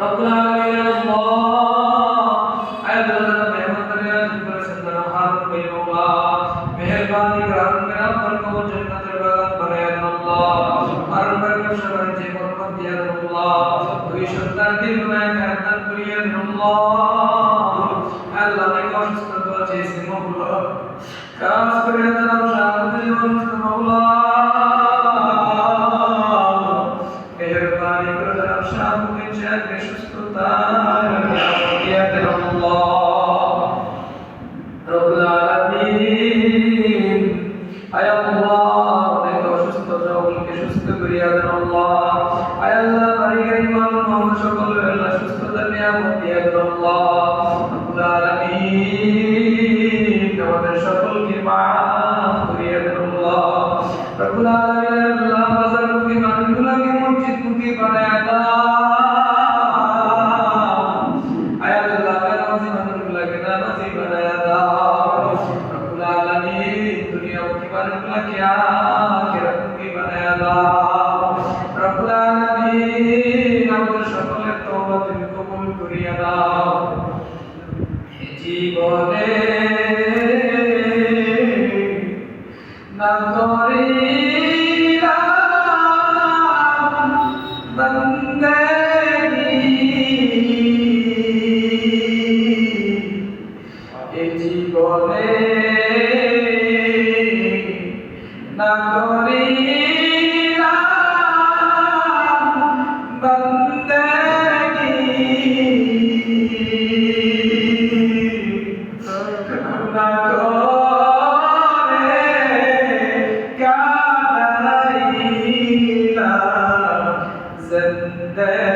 रब्बुल आलमीन अल्लाह अल्लाह रहमत करे शुक्र संदर हाल कयोला मेहरबानी कर मेरा पर को जन्नत बागान बनाए अल्लाह हर पर को शरण जी मोहब्बत दिया अल्लाह कोई शैतान की बनाए कहता प्रिय अल्लाह अल्लाह ने कोशिश कर दो जैसे मोहब्बत खास करे तरफ़ शांति और ফিরিয়ে দাও। জীবনে Yeah.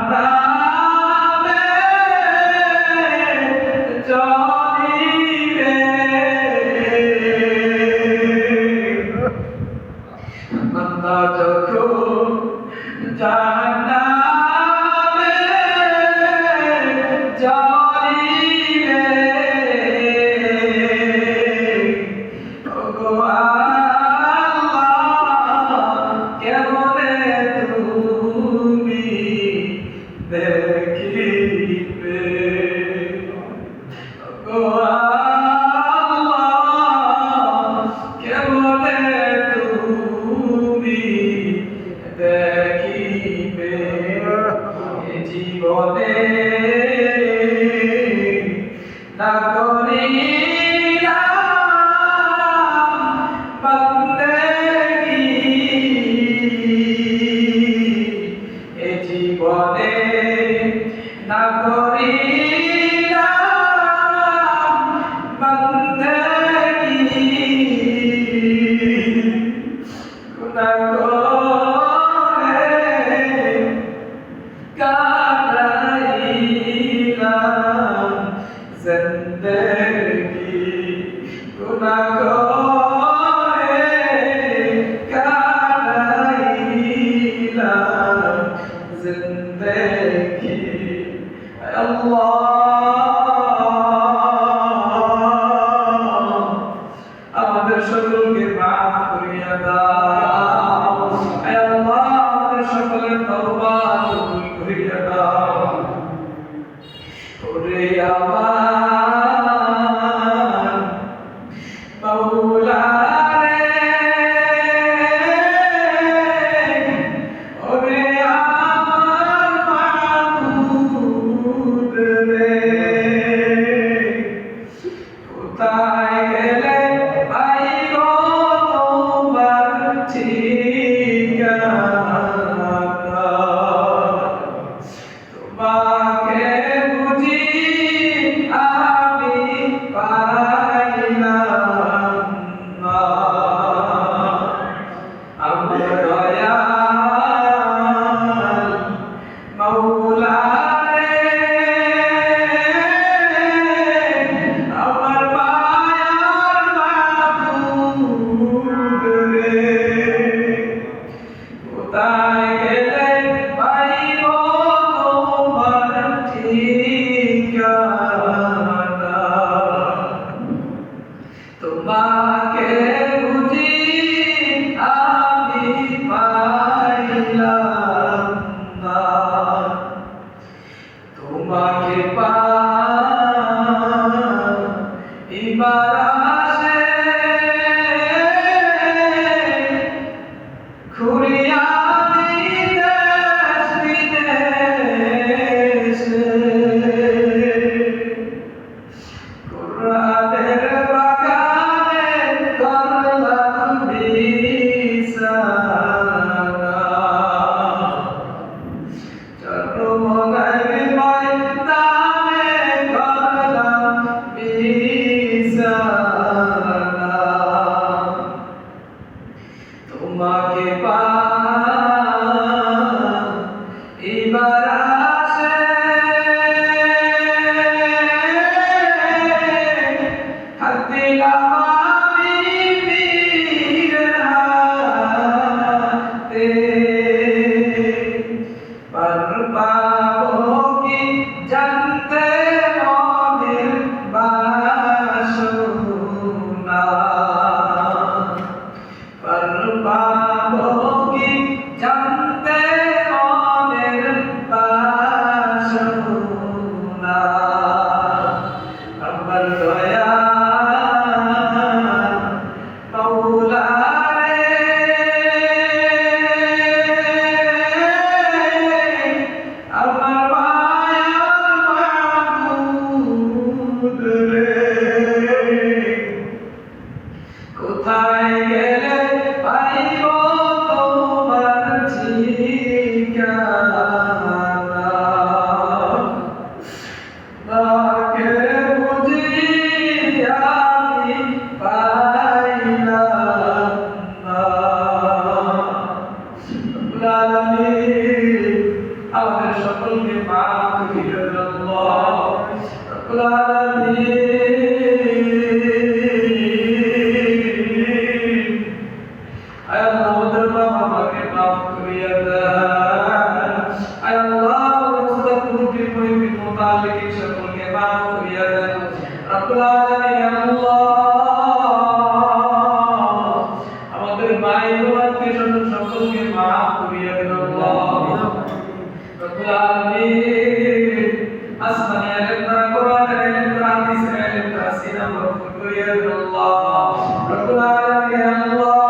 আসমানে এলেম তারা কোরআনের এলেম তারা হাদিসের এলেম তারা সিনা মরফুল করিয়া আল্লাহ রব্বুল আলামিন আল্লাহ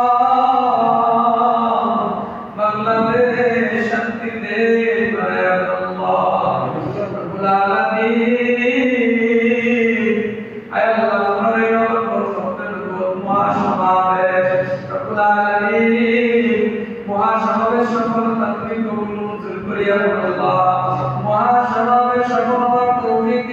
বাংলাদেশ শান্তি দে বানায়া আল্লাহ রব্বুল আলামিন আয় আল্লাহ, তোমার এই অবর সত্যের উপর মহাসমাবেশ, রব্বুল আলামিন মহাসমাবেশ সফলতা তুমি কবুল মঞ্জুর করিয়া আল্লাহ।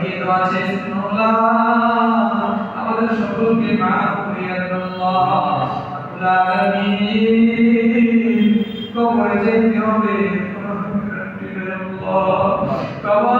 দিয়ে দেওয়া আছে। আমাদের সকলকে কবরে যেতে হবে। কবর